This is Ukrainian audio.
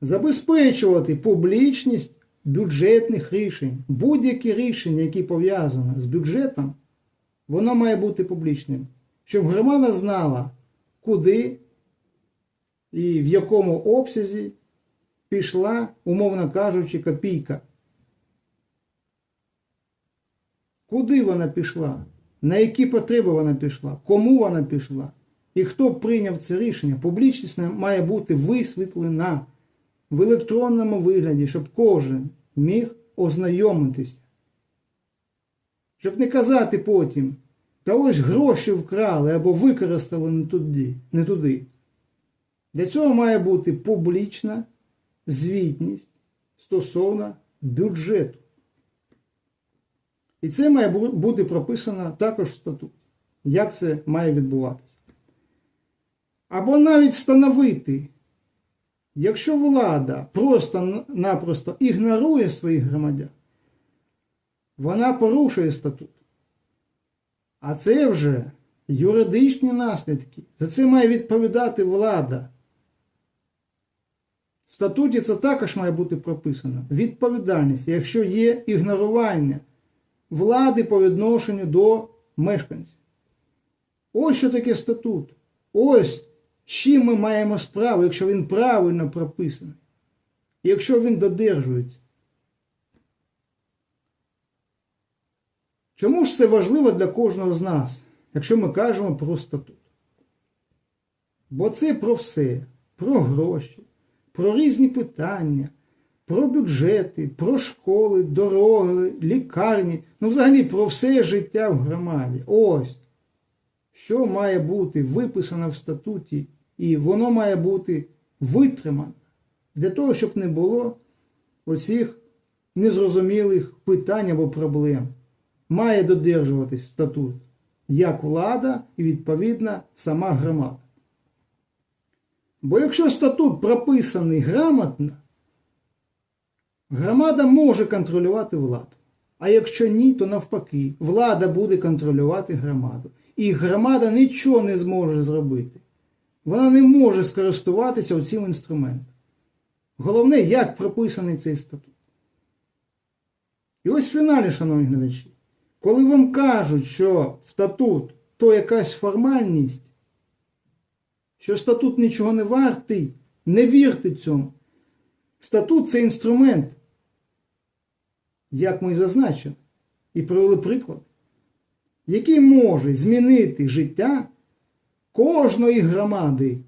забезпечувати публічність бюджетних рішень. Будь-які рішення, які пов'язані з бюджетом, воно має бути публічним. Щоб громада знала, куди і в якому обсязі пішла, умовно кажучи, копійка. Куди вона пішла? На які потреби вона пішла? Кому вона пішла? І хто прийняв це рішення? Публічність має бути висвітлена в електронному вигляді, щоб кожен міг ознайомитися. Щоб не казати потім, та ось гроші вкрали або використали не туди. Не туди. Для цього має бути публічна звітність стосовно бюджету. І це має бути прописано також в статуті. Як це має відбуватися? Або навіть встановити, якщо влада просто-напросто ігнорує своїх громадян, вона порушує статут. А це вже юридичні наслідки. За це має відповідати влада. В статуті це також має бути прописано. Відповідальність, якщо є ігнорування влади по відношенню до мешканців. Ось що таке статут. Ось чим ми маємо справу, якщо він правильно прописаний. Якщо він додержується. Чому ж це важливо для кожного з нас, якщо ми кажемо про статут? Бо це про все, про гроші, про різні питання, про бюджети, про школи, дороги, лікарні, ну взагалі про все життя в громаді. Ось, що має бути виписано в статуті, і воно має бути витримано для того, щоб не було оцих незрозумілих питань або проблем. Має додержуватись статут як влада і відповідно сама громада. Бо якщо статут прописаний грамотно, громада може контролювати владу. А якщо ні, то навпаки, влада буде контролювати громаду. І громада нічого не зможе зробити. Вона не може скористуватися цим інструментом. Головне, як прописаний цей статут. І ось в фіналі, шановні глядачі, коли вам кажуть, що статут то якась формальність, що статут нічого не вартий, не вірте цьому. Статут це інструмент, як ми і зазначили, і привели приклад, який може змінити життя кожної громади